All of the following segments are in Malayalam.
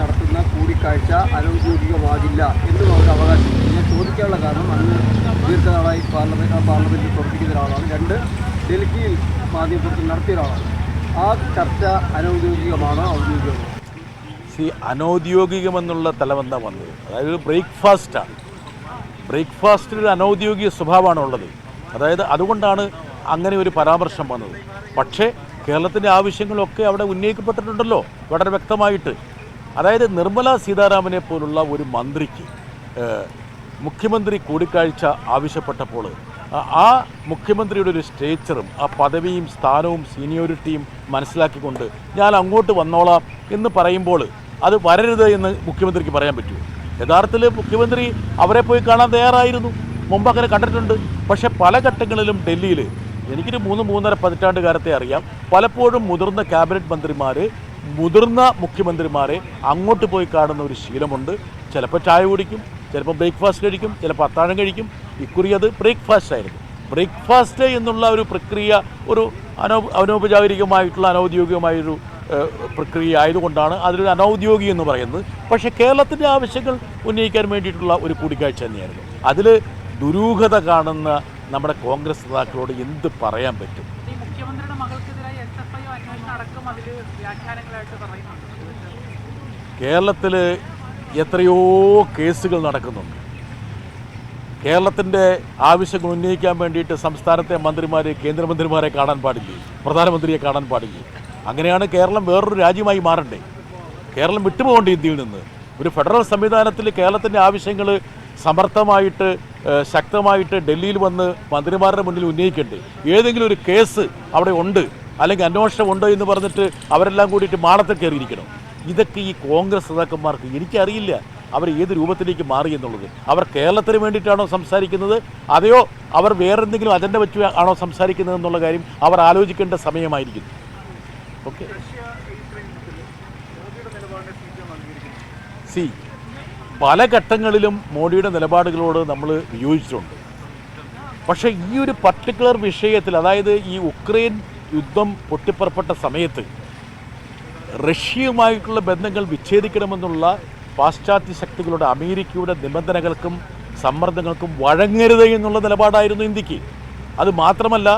നടത്തുന്ന കൂടിക്കാഴ്ച അനൗദ്യോഗികമാകില്ല എന്നും അവർ അവകാശപ്പെട്ടു. ഞാൻ ചോദിക്കാനുള്ള കാരണം അന്ന് ദീർഘനാളായി പാർലമെന്റ് പാർലമെന്റിൽ പ്രവർത്തിക്കുന്ന ഒരാളാണ്. രണ്ട് ഡൽഹിയിൽ മാധ്യമപ്രവർത്തനം നടത്തിയ ഒരാളാണ്. ആ ചർച്ച അനൗദ്യോഗികമാണ് ഔദ്യോഗികമാണ്? സി അനൗദ്യോഗികമെന്നുള്ള തലമെന്താ വന്നത്? അതായത് ബ്രേക്ക്ഫാസ്റ്റാണ്. ബ്രേക്ക്ഫാസ്റ്റിൽ അനൗദ്യോഗിക സ്വഭാവമാണ് ഉള്ളത്. അതായത് അതുകൊണ്ടാണ് അങ്ങനെ ഒരു പരാമർശം വന്നത്. പക്ഷേ കേരളത്തിന്റെ ആവശ്യങ്ങളൊക്കെ അവിടെ ഉന്നയിക്കപ്പെട്ടിട്ടുണ്ടല്ലോ. വളരെ വ്യക്തമായിട്ട്. അതായത് നിർമ്മല സീതാരാമനെ പോലുള്ള ഒരു മന്ത്രിക്ക് മുഖ്യമന്ത്രി കൂടിക്കാഴ്ച ആവശ്യപ്പെട്ടപ്പോൾ ആ- മുഖ്യമന്ത്രിയുടെ ഒരു സ്റ്റേച്ചറും ആ പദവിയും സ്ഥാനവും സീനിയോറിറ്റിയും മനസ്സിലാക്കിക്കൊണ്ട് ഞാൻ അങ്ങോട്ട് വന്നോളാം എന്ന് പറയുമ്പോൾ അത് വരരുത് എന്ന് മുഖ്യമന്ത്രിക്ക് പറയാൻ പറ്റുമോ? യഥാർത്ഥത്തിൽ മുഖ്യമന്ത്രി അവരെ പോയി കാണാൻ തയ്യാറായിരുന്നു. മുമ്പ് അങ്ങനെ കണ്ടിട്ടുണ്ട്. പക്ഷേ പല ഘട്ടങ്ങളിലും ഡൽഹിയിൽ എനിക്കൊരു മൂന്ന് മൂന്നര പതിറ്റാണ്ട് കാലത്തെ അറിയാം പലപ്പോഴും മുതിർന്ന ക്യാബിനറ്റ് മന്ത്രിമാർ മുതിർന്ന മുഖ്യമന്ത്രിമാരെ അങ്ങോട്ട് പോയി കാണുന്ന ഒരു ശീലമുണ്ട്. ചിലപ്പോൾ ചായ കുടിക്കും ചിലപ്പോൾ ബ്രേക്ക്ഫാസ്റ്റ് കഴിക്കും ചിലപ്പോൾ അത്താഴം കഴിക്കും. ഇക്കുറി അത് ബ്രേക്ക്ഫാസ്റ്റ് ആയിരുന്നു. ബ്രേക്ക്ഫാസ്റ്റ് എന്നുള്ള ഒരു പ്രക്രിയ ഒരു അനൗ അനൗപചാരികമായിട്ടുള്ള അനൗദ്യോഗികമായൊരു പ്രക്രിയ ആയതുകൊണ്ടാണ് അതിലൊരു അനൗദ്യോഗികം എന്ന് പറയുന്നത്. പക്ഷേ കേരളത്തിന്റെ ആവശ്യങ്ങൾ ഉന്നയിക്കാൻ വേണ്ടിയിട്ടുള്ള ഒരു കൂടിക്കാഴ്ച തന്നെയായിരുന്നു. അതിൽ ദുരൂഹത കാണുന്ന നമ്മുടെ കോൺഗ്രസ് നേതാക്കളോട് എന്ത് പറയാൻ പറ്റും? കേരളത്തിൽ എത്രയോ കേസുകൾ നടക്കുന്നുണ്ട്. കേരളത്തിന്റെ ആവശ്യങ്ങൾ ഉന്നയിക്കാൻ വേണ്ടിയിട്ട് സംസ്ഥാനത്തെ മന്ത്രിമാരെ കേന്ദ്രമന്ത്രിമാരെ കാണാൻ പാടില്ലേ? പ്രധാനമന്ത്രിയെ കാണാൻ പാടില്ലേ? അങ്ങനെയാണ് കേരളം വേറൊരു രാജ്യമായി മാറണ്ടേ? കേരളം വിട്ടുപോകേണ്ട ഇന്ത്യയിൽ നിന്ന്? ഒരു ഫെഡറൽ സംവിധാനത്തിൽ കേരളത്തിന്റെ ആവശ്യങ്ങൾ സമർത്ഥമായിട്ട് ശക്തമായിട്ട് ഡൽഹിയിൽ വന്ന് മന്ത്രിമാരുടെ മുന്നിൽ ഉന്നയിക്കണ്ടേ? ഏതെങ്കിലും ഒരു കേസ് അവിടെ ഉണ്ട്. അല്ലെങ്കിൽ അന്വേഷണം ഉണ്ടോ എന്ന് പറഞ്ഞിട്ട് അവരെല്ലാം കൂടിയിട്ട് മാളത്തിൽ കയറിയിരിക്കണം. ഇതൊക്കെ ഈ കോൺഗ്രസ് നേതാക്കന്മാർക്ക് എനിക്കറിയില്ല. അവർ ഏത് രൂപത്തിലേക്ക് മാറി എന്നുള്ളത്. അവർ കേരളത്തിന് വേണ്ടിയിട്ടാണോ സംസാരിക്കുന്നത്? അതെയോ അവർ വേറെന്തെങ്കിലും അജണ്ട വെച്ച് ആണോ സംസാരിക്കുന്നത് എന്നുള്ള കാര്യം അവർ ആലോചിക്കേണ്ട സമയമായിരിക്കുന്നു. ഓക്കെ. സി പല ഘട്ടങ്ങളിലും മോഡിയുടെ നിലപാടുകളോട് നമ്മൾ വിയോജിച്ചിട്ടുണ്ട്. പക്ഷേ ഈ ഒരു പർട്ടിക്കുലർ വിഷയത്തിൽ അതായത് ഈ ഉക്രൈൻ യുദ്ധം പൊട്ടിപ്പുറപ്പെട്ട സമയത്ത് റഷ്യയുമായിട്ടുള്ള ബന്ധങ്ങൾ വിച്ഛേദിക്കണമെന്നുള്ള പാശ്ചാത്യ ശക്തികളുടെ അമേരിക്കയുടെ നിബന്ധനകൾക്കും സമ്മർദ്ദങ്ങൾക്കും വഴങ്ങരുത് എന്നുള്ള നിലപാടായിരുന്നു ഇന്ത്യയ്ക്ക്. അത് മാത്രമല്ല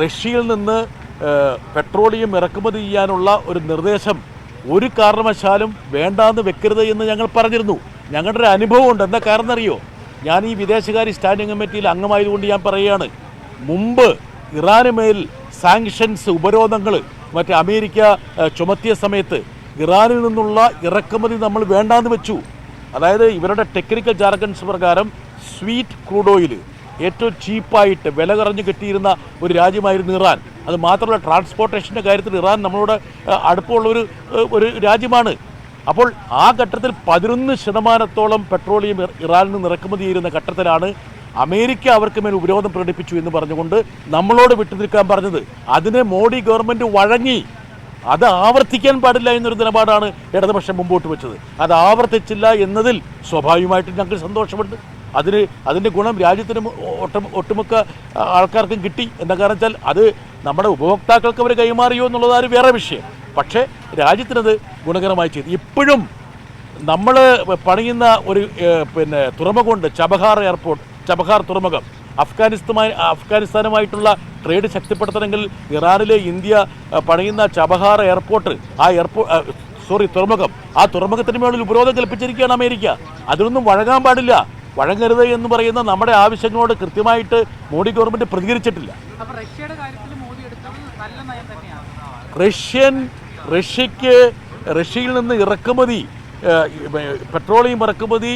റഷ്യയിൽ നിന്ന് പെട്രോളിയം ഇറക്കുമതി ചെയ്യാനുള്ള ഒരു നിർദ്ദേശം ഒരു കാരണവശാലും വേണ്ടാന്ന് വെക്കരുത് എന്ന് ഞങ്ങൾ പറഞ്ഞിരുന്നു. ഞങ്ങളുടെ ഒരു അനുഭവമുണ്ട് എന്താ കാരണം അറിയോ ഞാൻ ഈ വിദേശകാര്യ സ്റ്റാൻഡിംഗ് കമ്മിറ്റിയിൽ അംഗമായതുകൊണ്ട് ഞാൻ പറയുകയാണ്. മുമ്പ് ഇറാന് മേൽ സാങ്ഷൻസ് ഉപരോധങ്ങൾ മറ്റേ അമേരിക്ക ചുമത്തിയ സമയത്ത് ഇറാനിൽ നിന്നുള്ള ഇറക്കുമതി നമ്മൾ വേണ്ടാന്ന് വെച്ചു. അതായത് ഇവരുടെ ടെക്നിക്കൽ ജാർഗൻസ് പ്രകാരം സ്വീറ്റ് ക്രൂഡ് ഓയിൽ ഏറ്റവും ചീപ്പായിട്ട് വില കുറഞ്ഞ് കിട്ടിയിരുന്ന ഒരു രാജ്യമായിരുന്നു ഇറാൻ. അത് മാത്രമല്ല ട്രാൻസ്പോർട്ടേഷന്റെ കാര്യത്തിൽ ഇറാൻ നമ്മളോട് അടുപ്പമുള്ള ഒരു ഒരു രാജ്യമാണ്. അപ്പോൾ ആ ഘട്ടത്തിൽ പതിനൊന്ന് ശതമാനത്തോളം പെട്രോളിയം ഇറ- ഇറാനിൽ നിന്ന് ഇറക്കുമതി ചെയ്യുന്ന ഘട്ടത്തിലാണ് അമേരിക്ക അവർക്ക് മേൽ ഉപരോധം പ്രകടിപ്പിച്ചു എന്ന് പറഞ്ഞുകൊണ്ട് നമ്മളോട് വിട്ടുനിൽക്കാൻ പറഞ്ഞത്. അതിനെ മോഡി ഗവൺമെന്റ് വഴങ്ങി. അത് ആവർത്തിക്കാൻ പാടില്ല എന്നൊരു നിലപാടാണ് ഇടതുപക്ഷം മുമ്പോട്ട് വെച്ചത്. അത് ആവർത്തിച്ചില്ല എന്നതിൽ സ്വാഭാവികമായിട്ടും ഞങ്ങൾക്ക് സന്തോഷമുണ്ട്. അതിന് അതിന്റെ ഗുണം രാജ്യത്തിന് ഒട്ട ഒട്ടുമുക്ക ആൾക്കാർക്കും കിട്ടി. എന്താ കാരണം വെച്ചാൽ അത് നമ്മുടെ ഉപഭോക്താക്കൾക്ക് അവർ കൈമാറിയോ എന്നുള്ളതാണ് വേറെ വിഷയം. പക്ഷേ രാജ്യത്തിനത് ഗുണകരമായി ചെയ്തു. ഇപ്പോഴും നമ്മൾ പണിയുന്ന ഒരു പിന്നെ തുറമുഖമുണ്ട്. ചബഹാർ എയർപോർട്ട് ചബഹാർ തുറമുഖം. അഫ്ഗാനിസ്ഥാനുമായി അഫ്ഗാനിസ്ഥാനുമായിട്ടുള്ള ട്രേഡ് ശക്തിപ്പെടുത്തണമെങ്കിൽ ഇറാനിലെ ഇന്ത്യ പണിയുന്ന ചബഹാർ എയർപോർട്ട് ആ എയർപോർട്ട് സോറി തുറമുഖം ആ തുറമുഖത്തിന് മേളിൽ ഉപരോധം കൽപ്പിച്ചിരിക്കുകയാണ് അമേരിക്ക. അതിനൊന്നും വഴങ്ങാൻ പാടില്ല. വഴങ്ങരുത് എന്ന് പറയുന്ന നമ്മുടെ ആവശ്യങ്ങളോട് കൃത്യമായിട്ട് മോഡി ഗവൺമെന്റ് പ്രതികരിച്ചിട്ടില്ല. റഷ്യൻ റഷ്യക്ക് റഷ്യയിൽ നിന്ന് ഇറക്കുമതി പെട്രോളിയം ഇറക്കുമതി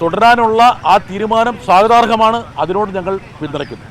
തുടരാനുള്ള ആ തീരുമാനം സ്വാഗതാർഹമാണ് അതിനോട് ഞങ്ങൾ പിന്തുണയ്ക്കുന്നു.